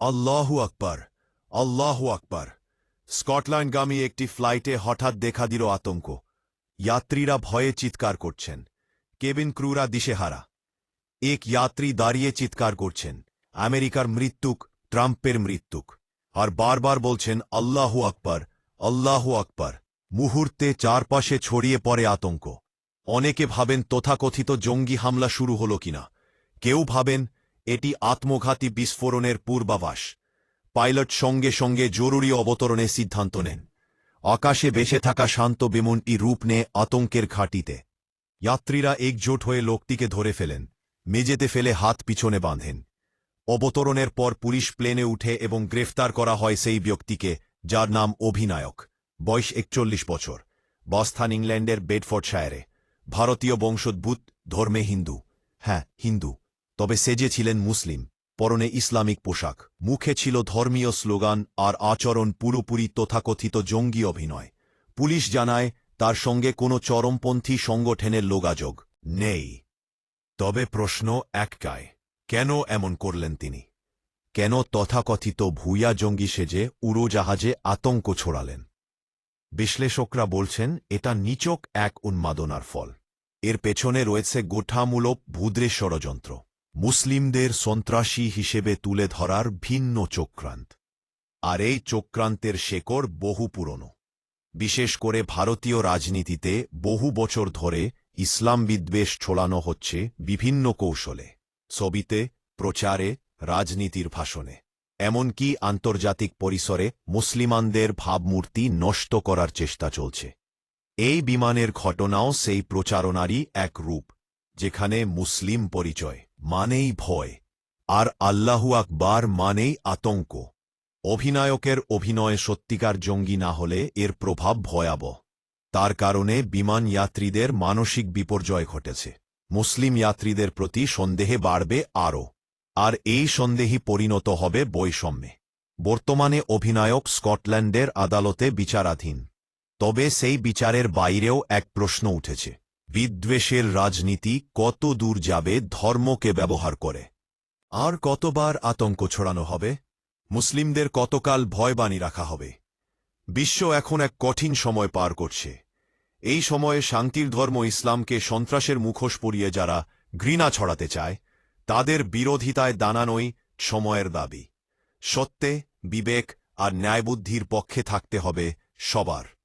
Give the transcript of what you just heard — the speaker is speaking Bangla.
আল্লাহু আকবার আল্লাহু আকবার। স্কটল্যান্ডগামী একটি ফ্লাইটে হঠাৎ দেখা দিল আতঙ্ক। যাত্রীরা ভয়ে চিৎকার করছেন। কেবিন ক্রুরা দিশেহারা। এক যাত্রী দাঁড়িয়ে চিৎকার করছেন। আমেরিকার মৃত্যুক, ট্রাম্পের মৃত্যুক। আর বারবার বলছেন, আল্লাহু আকবর আল্লাহু আকবর। মুহূর্তে চারপাশে ছড়িয়ে পড়ে আতঙ্ক। অনেকে ভাবেন, তথাকথিত জঙ্গি হামলা শুরু হল কিনা? কেউ ভাবেন এটি আত্মঘাতী বিস্ফোরণের পূর্বাভাস। পাইলট সঙ্গে সঙ্গে জরুরি অবতরণের সিদ্ধান্ত নেন। আকাশে বেসে থাকা শান্ত বিমনটি রূপ নেয় আতঙ্কের ঘাটিতে। যাত্রীরা একজোট হয়ে লোকটিকে ধরে ফেলেন। মেঝেতে ফেলে হাত পিছনে বাঁধেন। অবতরণের পর পুলিশ প্লেনে উঠে এবং গ্রেফতার করা হয় সেই ব্যক্তিকে, যার নাম অভিনায়ক। বয়স একচল্লিশ বছর। বস্থান ইংল্যান্ডের বেডফোর্ডশায়ারে। ভারতীয় বংশোদ্ভূত, ধর্মে হিন্দু। হ্যাঁ হিন্দু। তবে সেজে ছিলেন মুসলিম, পরনে ইসলামিক পোশাক, মুখে ছিল ধর্মীয় স্লোগান আর আচরণ পুরোপুরি তথাকথিত জঙ্গি অভিনয়। পুলিশ জানায়, তার সঙ্গে কোনো চরমপন্থী সংগঠনের লোগাযোগ নেই। তবে প্রশ্ন এককায়, কেন এমন করলেন তিনি? কেন তথাকথিত ভূয়া জঙ্গি সেজে উড়োজাহাজে আতঙ্ক ছড়ালেন? বিশ্লেষকরা বলছেন, এটা নিচক এক উন্মাদনার ফল। এর পেছনে রয়েছে গোঠামূলক ভূদ্রে ষড়যন্ত্র। মুসলিমদের সন্ত্রাসী হিসেবে তুলে ধরার ভিন্ন চক্রান্ত। আর এই চক্রান্তের শেকড় বহু পুরনো। বিশেষ করে ভারতীয় রাজনীতিতে বহু বছর ধরে ইসলাম বিদ্বেষ ছড়ানো হচ্ছে বিভিন্ন কৌশলে, ছবিতে, প্রচারে, রাজনীতির ভাষণে। এমনকি আন্তর্জাতিক পরিসরে মুসলিমানদের ভাবমূর্তি নষ্ট করার চেষ্টা চলছে। এই বিমানের ঘটনাও সেই প্রচারণারই এক রূপ, যেখানে মুসলিম পরিচয়। মানেই ভয়, আর আল্লাহু আকবার মানেই আতঙ্ক। অভিনায়কের অভিনয় সত্যিকার জঙ্গি না হলে এর প্রভাব ভয়াবহ। তার কারণে বিমান যাত্রীদের মানসিক বিপর্যয় ঘটেছে। মুসলিম যাত্রীদের প্রতি সন্দেহে বাড়বে আরও। আর এই সন্দেহী পরিণত হবে বৈষম্যে। বর্তমানে অভিনায়ক স্কটল্যান্ডের আদালতে বিচারাধীন। তবে সেই বিচারের বাইরেও এক প্রশ্ন উঠেছে। বিদ্বেষের রাজনীতি কত দূর যাবে ধর্মকে ব্যবহার করে? আর কতবার আতঙ্ক ছড়ানো হবে? মুসলিমদের কতকাল ভয়বাণী রাখা হবে? বিশ্ব এখন এক কঠিন সময় পার করছে। এই সময়ে শান্তির ধর্ম ইসলামকে সন্ত্রাসের মুখোশ পরিয়ে যারা ঘৃণা ছড়াতে চায়, তাদের বিরোধিতায় দানানোই সময়ের দাবি। সত্যে, বিবেক আর ন্যায়বুদ্ধির পক্ষে থাকতে হবে সবার।